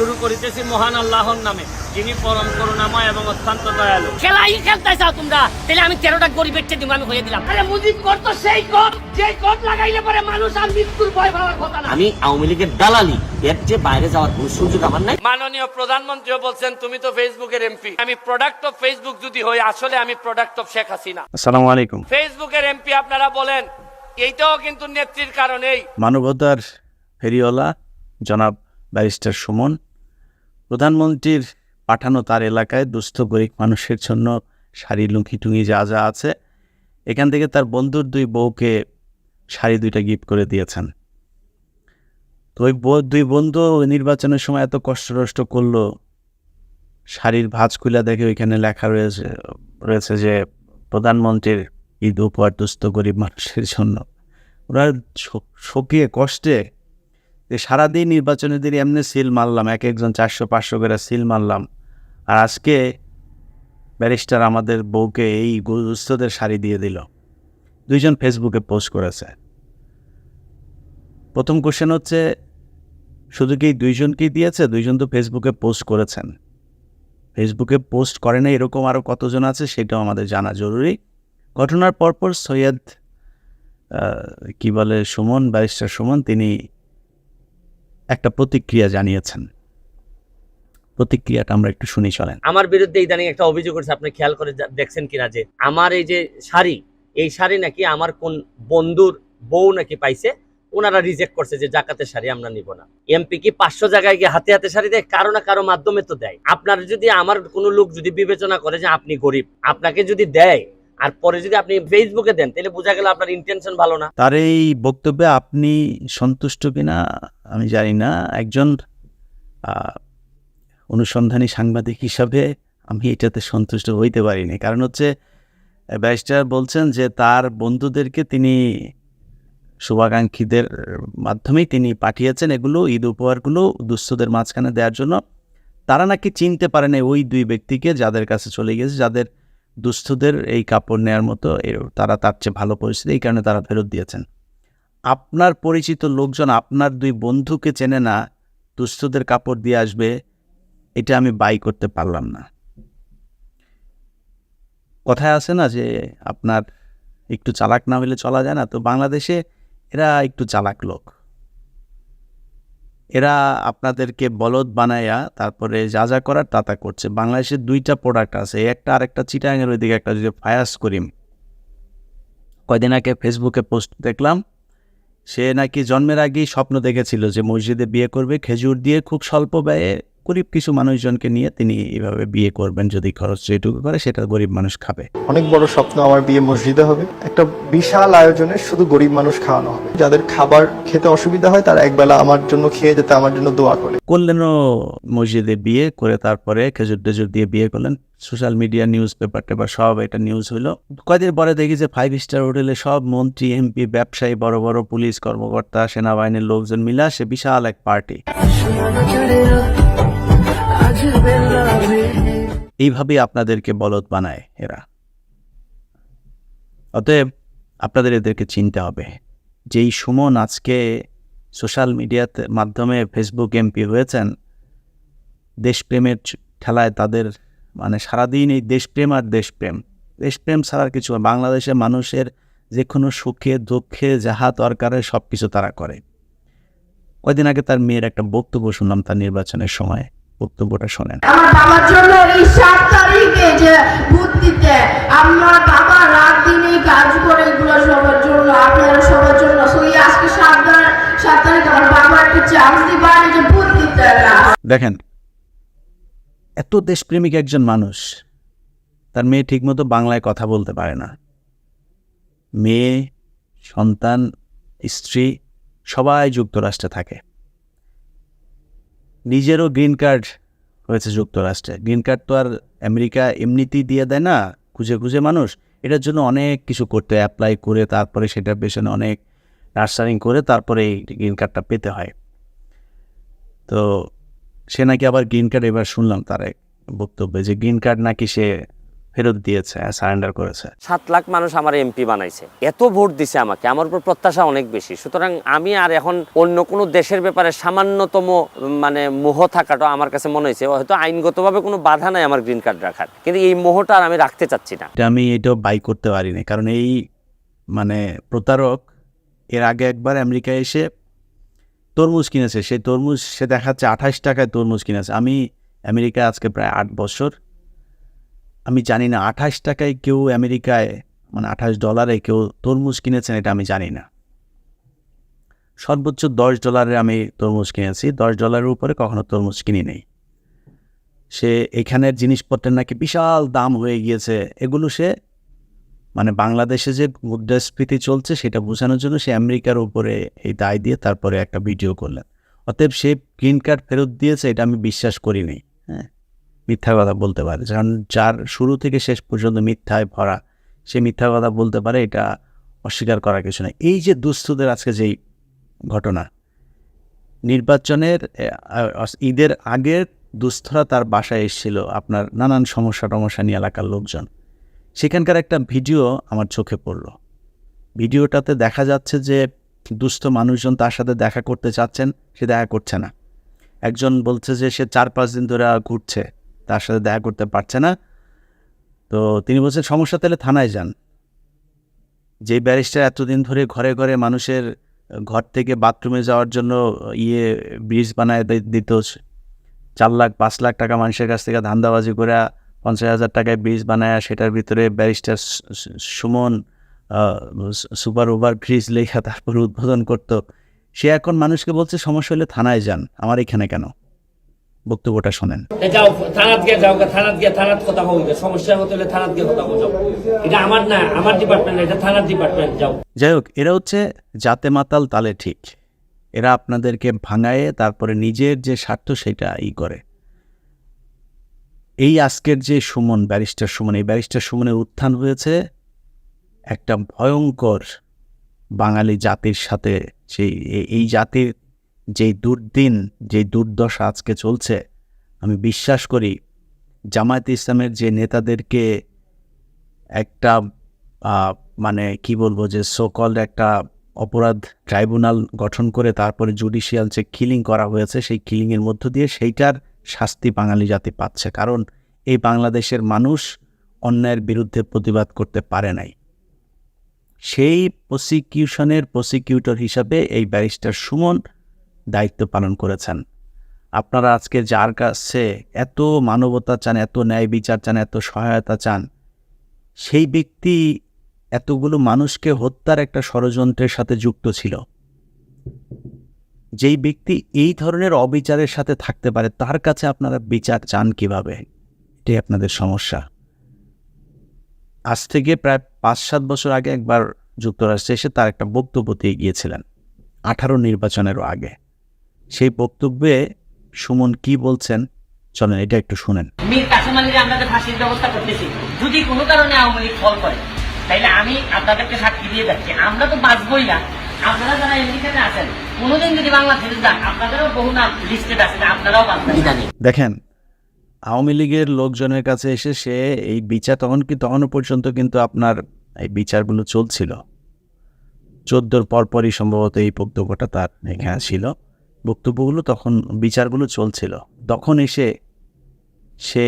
শুরু করিতেছি মহান আল্লাহর নামে যিনি পরম করুণাময় এবং অত্যন্ত দয়ালু। খেলাই খেলতে চাও তোমরা তাহলে আমি তেরোটা গরিবের চেয়ে দিব আমি হয়ে দিলাম। আরে মুজিব কর তো সেই কর যে কর লাগাইলে পরে মানুষ আর মৃত্যুর ভয় পাওয়ার কথা না। আমি আওয়ামী লীগের দালালি এর যে বাইরে যাওয়ার কোনো সুযোগ আমার নাই। মাননীয় প্রধানমন্ত্রীও বলছেন তুমি তো ফেসবুকের এমপি। আমি প্রোডাক্ট অফ ফেসবুক যদি হই আসলে আমি প্রোডাক্ট অফ শেখ হাসিনা। আসসালামু আলাইকুম। ফেসবুকের এমপি আপনারা বলেন এইটাও কিন্তু নেত্রীর কারণেই। মানবতার ফেরিওয়ালা জনাব ব্যারিস্টার সুমন প্রধানমন্ত্রীর পাঠানো তার এলাকায় দুস্থ গরিব মানুষের জন্য শাড়ি, লুঙ্গি, টুঙ্গি যা যা আছে, এখান থেকে তার বন্ধুর দুই বউকে শাড়ি দুইটা গিফট করে দিয়েছেন। তো ওই দুই বন্ধু নির্বাচনের সময় এত কষ্ট টষ্ট করল, শাড়ির ভাঁজ খুলে দেখে ওইখানে লেখা রয়েছে রয়েছে যে প্রধানমন্ত্রীর ঈদ উপহার দুস্থ গরিব মানুষের জন্য। ওরা শোকিয়ে কষ্টে যে সারাদিন নির্বাচনের দিন এমনি সিল মারলাম, এক একজন চারশো, পাঁচশো করে সিল মারলাম। আর আজকে ব্যারিস্টার আমাদের বউকে এই গুরুস্থদের শাড়ি দিয়ে দিল। দুইজন ফেসবুকে পোস্ট করেছে। প্রথম কোশ্চেন হচ্ছে, শুধু কি দুইজনকেই দিয়েছে? দুইজন তো ফেসবুকে পোস্ট করেছেন। ফেসবুকে পোস্ট করে না এরকম আরও কতজন আছে সেটাও আমাদের জানা জরুরি। ঘটনার পরপর সৈয়দ কি বলে, সুমন, ব্যারিস্টার সুমন, তিনি একটা প্রতিক্রিয়া জানিয়েছেন। প্রতিক্রিয়াটা আমরা একটু শুনি চলেন। আমার বিরুদ্ধে ইদানিং একটা অভিযোগ করেছে আপনি খেয়াল করে দেখছেন কিনা যে আমার এই যে শাড়ি, এই শাড়ি নাকি আমার কোন বন্ধুর বউ নাকি পাইছে, ওনারা রিজেক্ট করছে যে জাকাতের শাড়ি আমরা নিব না। এমপি কি পাঁচশো জায়গায় গিয়ে হাতে হাতে শাড়ি দেয়? কারও না কারও মাধ্যমে তো দেয়। আপনার যদি, আমার কোনো লোক যদি বিবেচনা করে যে আপনি গরিব, আপনাকে যদি দেয় আর পরে যদি আপনি ফেসবুকে দেন, তাহলে বোঝা গেল আপনার ইন্টেনশন ভালো না। তার এই বক্তব্যে আপনি সন্তুষ্ট কিনা, আমি জানি না। একজন অনুসন্ধানী সাংবাদিক হিসাবে আমি এটাতে সন্তুষ্ট হইতে পারিনি। কারণ হচ্ছে, ব্যারিস্টার বলছেন যে, তার বন্ধুদেরকে তিনি শুভাকাঙ্ক্ষীদের মাধ্যমেই তিনি পাঠিয়েছেন এগুলো, ঈদ উপহারগুলো দুস্থদের মাঝখানে দেওয়ার জন্য। তারা নাকি চিনতে পারে না ওই দুই ব্যক্তিকে যাদের কাছে চলে গেছে, যাদের দুস্থদের এই কাপড় নেয়ার মতো তারা তার চেয়ে ভালো পরিস্থিতি, এই কারণে তারা ফেরত দিয়েছেন। আপনার পরিচিত লোকজন আপনার দুই বন্ধুকে চেনে না, দুস্থদের কাপড় দিয়ে আসবে, এটা আমি বাই করতে পারলাম না। কথায় আছে না যে, আপনার একটু চালাক না হলে চলা যায় না, তো বাংলাদেশে এরা একটু চালাক লোক। এরা আপনাদেরকে বলদ বানাইয়া তারপরে যা যা করার তা তা করছে। বাংলাদেশে দুইটা প্রোডাক্ট আছে, একটা আরেকটা চিটাঙের ওইদিকে, একটা যদি ফায়াস করিম কয়দিন আগে ফেসবুকে পোস্ট দেখলাম, সে নাকি জন্মের আগেই স্বপ্ন দেখেছিল যে মসজিদে বিয়ে করবে, খেজুর দিয়ে খুব স্বল্প ব্যয়ে গরিব কিছু মানুষজনকে নিয়ে তিনি এইভাবে বিয়ে করবেন যদি খরচ যেটুকু করে সেটা গরিব মানুষ খাবে। অনেক বড় স্বপ্ন আমার বিয়ে মসজিদে হবে। একটা বিশাল আয়োজনে শুধু গরিব মানুষ খাওয়ানো হবে। যাদের খাবার খেতে অসুবিধা হয় তারা একবেলা আমার জন্য খেয়ে যেতে আমার জন্য দোয়া করে। করলেনও মসজিদে বিয়ে করে তারপরে খেজুর টেজুর দিয়ে বিয়ে করলেন। সোশ্যাল মিডিয়া নিউজ পেপার টেপার সব এটা নিউজ হইল। কয়দিন পরে দেখি যে ফাইভ স্টার হোটেলে সব মন্ত্রী এমপি ব্যবসায়ী বড় বড় পুলিশ কর্মকর্তা সেনাবাহিনীর লোকজন মিলে আসে বিশাল এক পার্টি এইভাবেই আপনাদেরকে বলদ বানায় এরা। অতএব আপনাদের এদেরকে চিনতে হবে, যেই সুমন আজকে সোশ্যাল মিডিয়াতে মাধ্যমে ফেসবুক এমপি হয়েছেন, দেশপ্রেমের ঠেলায় তাদের মানে সারাদিন এই দেশপ্রেম আর দেশপ্রেম। দেশপ্রেম ছাড়া আর কিছু। বাংলাদেশের মানুষের যে কোনো সুখে, দুঃখে, যাহা দরকারে সব কিছু তারা করে। কয়দিন আগে তার মেয়ের একটা বক্তব্য শুনলাম তার নির্বাচনের সময়। বক্তব্যটা শোনেন। আমার বাবার জন্য এই সাত তারিখে যে দিতে আমার বাবা রাত দিন এই কাজ করে এগুলো সবার জন্য আপনারা সবার জন্য। এই আজকে সাত সাত তারিখ আমার বাবা একটা চান্স যে দিতে। দেখেন এত দেশপ্রেমিক একজন মানুষ তার মেয়ে ঠিকমতো বাংলায় কথা বলতে পারে না। মেয়ে সন্তান স্ত্রী সবাই যুক্তরাষ্ট্রে থাকে। নিজেরও গ্রিন কার্ড হয়েছে যুক্তরাষ্ট্রে। গ্রিন কার্ড তো আর আমেরিকা এমনিতেই দিয়ে দেয় না, খুঁজে খুঁজে মানুষ। এটার জন্য অনেক কিছু করতে অ্যাপ্লাই করে তারপরে সেটার পেছনে অনেক নার্সারিং করে তারপরে এই গ্রিন কার্ডটা পেতে হয়। তো সে নাকি আবার গ্রিন কার্ড এবার শুনলাম তার এক বক্তব্যে যে গ্রিন কার্ড নাকি সে ফেরত দিয়েছে সারেন্ডার করেছে। সাত লাখ মানুষ আমার এমপি বানাইছে। এত ভোট দিছে আমাকে আমার উপর প্রত্যাশা অনেক বেশি। সুতরাং আমি আর এখন অন্য কোনো দেশের ব্যাপারে সামান্যতম মানে মোহ থাকাটা আমার কাছে মনে হয়েছে। হয়তো আইনগতভাবে কোনো বাধা নাই আমার গ্রিন কার্ড রাখার। কিন্তু এই মোহটা আর আমি রাখতে চাচ্ছি না। আমি এটাও বাই করতে পারিনি। কারণ এই মানে প্রতারক এর আগে একবার আমেরিকায় এসে তরমুজ কিনেছে। সেই তরমুজ সে দেখাচ্ছে আঠাশ টাকায় তরমুজ কিনেছে। আমি আমেরিকায় আজকে প্রায় আট বছর আমি জানি না, আঠাশ টাকায় কেউ আমেরিকায় মানে আঠাশ ডলারে কেউ তরমুজ কিনেছেন এটা আমি জানি না। সর্বোচ্চ দশ ডলারে আমি তরমুজ কিনেছি, দশ ডলারের উপরে কখনো তরমুজ কিনি নেই। সে এখানের জিনিসপত্রের নাকি বিশাল দাম হয়ে গিয়েছে, এগুলো সে মানে বাংলাদেশে যে মুদ্রাস্ফীতি চলছে সেটা বোঝানোর জন্য সে আমেরিকার উপরে এই দায় দিয়ে তারপরে একটা ভিডিও করলেন। অতএব সে গ্রিন কার্ড ফেরত দিয়েছে, এটা আমি বিশ্বাস করিনি হ্যাঁ। মিথ্যা কথা বলতে পারে। কারণ যার শুরু থেকে শেষ পর্যন্ত মিথ্যায় ভরা, সে মিথ্যা কথা বলতে পারে, এটা অস্বীকার করার কিছু নয় এই যে দুস্থদের আজকে যেই ঘটনা, নির্বাচনের ঈদের আগের দুস্থরা তার বাসায় এসেছিল আপনার নানান সমস্যা টমস্যা নিয়ে এলাকার লোকজন। সেখানকার একটা ভিডিও আমার চোখে পড়ল। ভিডিওটাতে দেখা যাচ্ছে যে দুস্থ মানুষজন তার সাথে দেখা করতে চাচ্ছেন, সে দেখা করছে না। একজন বলছে যে সে চার পাঁচ দিন ধরে ঘুরছে। তার সাথে দেখা করতে পারছে না। তো তিনি বলছেন, সমস্যা তাহলে থানায় যান। যে ব্যারিস্টার এতদিন ধরে ঘরে ঘরে মানুষের ঘর থেকে বাথরুমে যাওয়ার জন্য ইয়ে ব্রিজ বানায় দিত। চার লাখ, পাঁচ লাখ টাকা মানুষের কাছ থেকে ধান্দাবাজি করে পঞ্চাশ হাজার টাকায় ব্রিজ বানায় সেটার ভিতরে barrister Suman super over bridge লেখা তারপর উদ্বোধন করতো। সে এখন মানুষকে বলছে, সমস্যা হলে থানায় যান। আমার এখানে কেন? বক্তব্যটা শোনেন। যাও থানাত গিয়ে যাও থানাত গিয়ে থানাত কথা সমস্যা হতে হলে থানাত গিয়ে কথা এটা আমার না আমার ডিপার্টমেন্ট এটা থানার ডিপার্টমেন্ট যাও। যাই হোক এরা হচ্ছে জাতে মাতাল তালে ঠিক। এরা আপনাদেরকে ভাঙায়ে তারপরে নিজের যে স্বার্থ সেটা ই করে। এই আজকের যে সুমন ব্যারিস্টার সুমন এই ব্যারিস্টার সুমনের উত্থান হয়েছে একটা ভয়ঙ্কর বাঙালি জাতির সাথে সেই এই জাতির যেই দুর্দিন যেই দুর্দশা আজকে চলছে, আমি বিশ্বাস করি জামায়াত ইসলামের যে নেতাদেরকে একটা মানে কি বলব যে সোকল একটা অপরাধ ট্রাইব্যুনাল গঠন করে তারপরে জুডিশিয়াল যে কিলিং করা হয়েছে, সেই কিলিংয়ের মধ্য দিয়ে সেইটার শাস্তি বাঙালি জাতি পাচ্ছে। কারণ এই বাংলাদেশের মানুষ অন্যায়ের বিরুদ্ধে প্রতিবাদ করতে পারে নাই। সেই প্রসিকিউশনের প্রসিকিউটর হিসাবে এই ব্যারিস্টার সুমন দায়িত্ব পালন করেছেন। আপনারা আজকে যার কাছে এত মানবতা চান, এত ন্যায় বিচার চান, এত সহায়তা চান, সেই ব্যক্তি এতগুলো মানুষকে হত্যার একটা ষড়যন্ত্রের সাথে যুক্ত ছিল। যেই ব্যক্তি এই ধরনের অবিচারের সাথে থাকতে পারে, তার কাছে আপনারা বিচার চান কীভাবে? এটাই আপনাদের সমস্যা। আজ থেকে প্রায় পাঁচ সাত বছর আগে একবার যুক্তরাষ্ট্রে এসে তার একটা বক্তব্য দিয়ে গিয়েছিলেন আঠারো নির্বাচনেরও আগে। সেই বক্তব্যে সুমন কি বলছেন? চলেন এটা একটু শুনেন। মীর কাসেম আলীর আমরা ফাঁসির ব্যবস্থা করতেছি যদি কোনো কারণে আওয়ামী লীগ ফল করে তাইলে আমি আপনাদেরকে সাক্ষী দিয়ে যাচ্ছি। আমরা তো বাঁচবই না। আপনারা যারা এমনিখানে আছেন কোনোদিন যদি বাংলাদেশে যান আপনাদেরও বহু নাম লিস্টেড আছে আপনারাও বাঁচবেন। দেখেন আওয়ামী লীগের লোকজনের কাছে এসে সে এই বিচার তখন কি তখনও পর্যন্ত কিন্তু আপনার এই বিচারগুলো চলছিল। চোদ্দোর পরপরই সম্ভবত এই বক্তব্যটা তার এখানে ছিল। বক্তব্যগুলো তখন, বিচারগুলো চলছিল। তখন এসে সে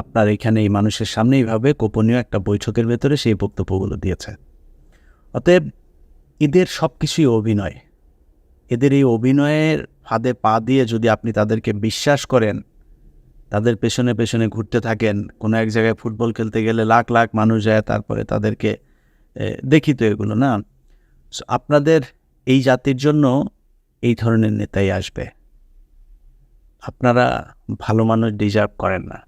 আপনার এখানে এই মানুষের সামনে এইভাবে গোপনীয় একটা বৈঠকের ভেতরে সেই বক্তব্যগুলো দিয়েছে। অতএব এদের সব কিছুই অভিনয়। এদের এই অভিনয়ের ফাঁদে পা দিয়ে যদি আপনি তাদেরকে বিশ্বাস করেন, তাদের পেছনে পেছনে ঘুরতে থাকেন, কোনো এক জায়গায় ফুটবল খেলতে গেলে লাখ লাখ মানুষ যায়, তারপরে তাদেরকে দেখি তো এগুলো, না? আপনাদের এই জাতির জন্য এই ধরনের নেতাই আসবে। আপনারা ভালো মানুষ ডিজার্ভ করেন না।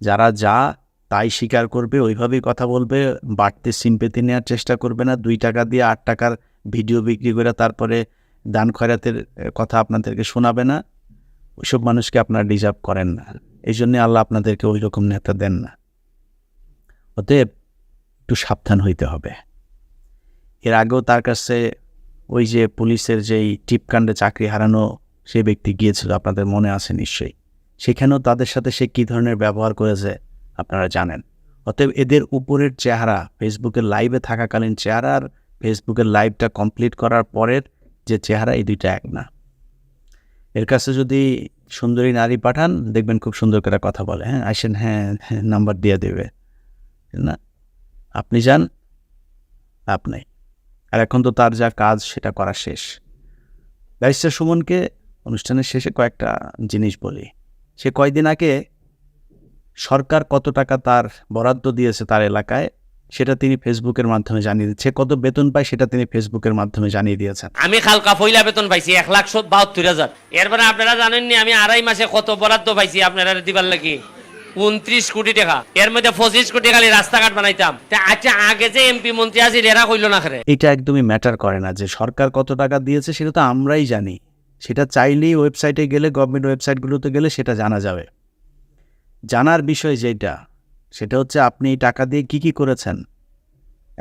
যারা যা তাই স্বীকার করবে, ওইভাবেই কথা বলবে, বাড়তি সিম্পেতি নেওয়ার চেষ্টা করবে না, দুই টাকা দিয়ে আট টাকার ভিডিও বিক্রি করে তারপরে দান খয়রাতের কথা আপনাদেরকে শোনাবে না, ওইসব মানুষকে আপনারা ডিজার্ভ করেন না। এই জন্যে আল্লাহ আপনাদেরকে ওই রকম নেতা দেন না। অতএব একটু সাবধান হইতে হবে। এর আগেও তার কাছে ওই যে পুলিশের যেই টিপকাণ্ডে চাকরি হারানো সে ব্যক্তি গিয়েছিল, আপনাদের মনে আছে নিশ্চয়ই। সেখানেও তাদের সাথে সে কী ধরনের ব্যবহার করেছে, আপনারা জানেন। অতএব এদের উপরের চেহারা, ফেসবুকের লাইভে থাকাকালীন চেহারা আর ফেসবুকের লাইভটা কমপ্লিট করার পরের যে চেহারা, এই দুইটা এক না। এর কাছে যদি সুন্দরী নারী পাঠান, দেখবেন খুব সুন্দর করে কথা বলে। হ্যাঁ আসেন হ্যাঁ হ্যাঁ নাম্বার দিয়ে দেবে। না? আপনি যান, আপনি। আর এখন তো তার যা কাজ, সেটা করা শেষ। ব্যারিস্টার সুমনকে অনুষ্ঠানের শেষে কয়েকটা জিনিস বলি। সে কয়দিন আগে সরকার কত টাকা তার বরাদ্দ দিয়েছে তার এলাকায়, সেটা তিনি ফেসবুকের মাধ্যমে জানিয়ে দিচ্ছে কত বেতন পায়, সেটা তিনি ফেসবুকের মাধ্যমে জানিয়ে দিয়েছেন। আমি খালকা ফইলা বেতন পাইছি এক লাখ সত বাহাত্তর হাজার। এরপরে আপনারা জানেননি আমি আড়াই মাসে কত বরাদ্দ পাইছি আপনারা দিবার লাগি? উনত্রিশ কোটি টাকা। এর মধ্যে পঁচিশ কোটি খালি রাস্তাঘাট বানাইতাম। আচ্ছা আগে যে এমপি মন্ত্রী আছিল এরা কইল না খেরে এটা একদমই ম্যাটার করে না যে সরকার কত টাকা দিয়েছে, সেটা তো আমরাই জানি। সেটা চাইলেই ওয়েবসাইটে গেলে গভর্নমেন্ট ওয়েবসাইটগুলোতে গেলে সেটা জানা যাবে। জানার বিষয় যেটা, সেটা হচ্ছে আপনি এই টাকা দিয়ে কি কি করেছেন।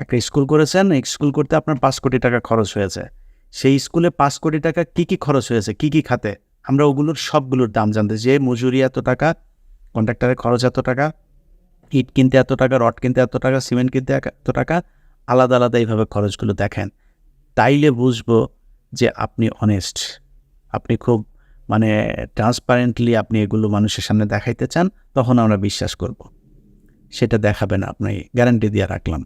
একটা স্কুল করেছেন স্কুল করতে আপনার পাঁচ কোটি টাকা খরচ হয়েছে। সেই স্কুলে পাঁচ কোটি টাকা কি কি খরচ হয়েছে, কি কি খাতে, আমরা ওগুলোর সবগুলোর দাম জানতে যে মজুরি এত টাকা কন্ট্রাক্টরের খরচ এত টাকা, ইট কিনতে এত টাকা, রড কিনতে এত টাকা, সিমেন্ট কিনতে এত টাকা, আলাদা আলাদা এইভাবে খরচগুলো দেখেন। তাইলে বুঝব যে আপনি অনেস্ট আপনি খুব মানে ট্রান্সপারেন্টলি আপনি এগুলো মানুষের সামনে দেখাইতে চান, তখন আমরা বিশ্বাস করব। সেটা দেখাবেন আপনি গ্যারান্টি দিয়ে রাখলাম।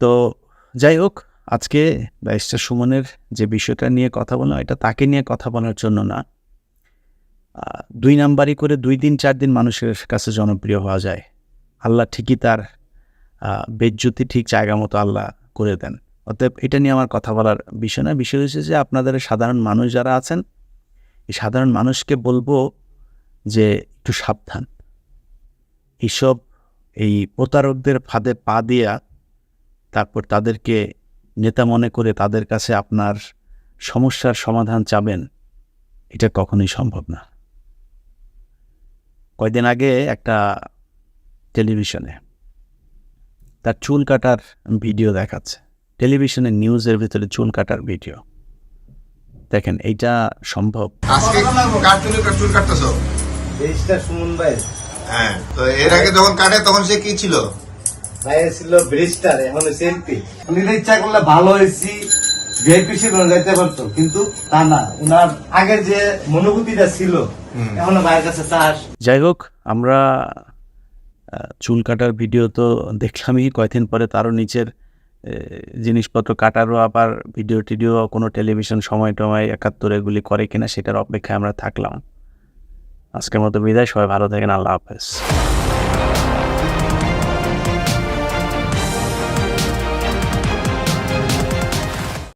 তো যাই হোক, আজকে ব্যারিস্টার সুমনের যে বিষয়টা নিয়ে কথা বললাম, এটা তাকে নিয়ে কথা বলার জন্য না দুই নাম্বারই করে দুই দিন চার দিন মানুষের কাছে জনপ্রিয় হওয়া যায়। আল্লাহ ঠিকই তার আহ, বেজ্জুতি ঠিক জায়গা মতো আল্লাহ করে দেন। অতএব এটা নিয়ে আমার কথা বলার বিষয় না বিষয় হচ্ছে যে আপনাদের সাধারণ মানুষ যারা আছেন এই সাধারণ মানুষকে বলব যে একটু সাবধান। এইসব এই প্রতারকদের ফাঁদে পা দিয়া তারপর তাদেরকে নেতা মনে করে তাদের কাছে আপনার সমস্যার সমাধান চাবেন এটা কখনোই সম্ভব না। কয়দিন আগে একটা টেলিভিশনে তার চুল কাটার ভিডিও দেখাচ্ছে। টেলিভিশনে নিউজের ভিতরে চুল কাটার ভিডিও। দেখেন এইটা সম্ভব। আজকে কার চুলে চুল কাটতেছো? ব্যারিস্টার সুমন ভাই। হ্যাঁ তো এর আগে যখন কাটে তখন সে কি ছিল? ভাই এখন ইচ্ছা করলে ভালো হয়েছি ভিআইপি ছিল যাইতে পারতো কিন্তু তা না। উনার আগের যে মনোভূতিটা ছিল এখনও কাছে চাষ যাই হোক, আমরা চুল কাটার ভিডিও তো দেখলামই কয়েকদিন পরে, তারও নিচের জিনিসপত্র কাটারও আবার ভিডিও টিডিও, কোনো টেলিভিশন সময় টময় একাত্তর এগুলি করে কিনা সেটার অপেক্ষায় আমরা থাকলাম। আজকের মতো বিদায়, সবাই ভালো থাকেন, আল্লাহ হাফেজ।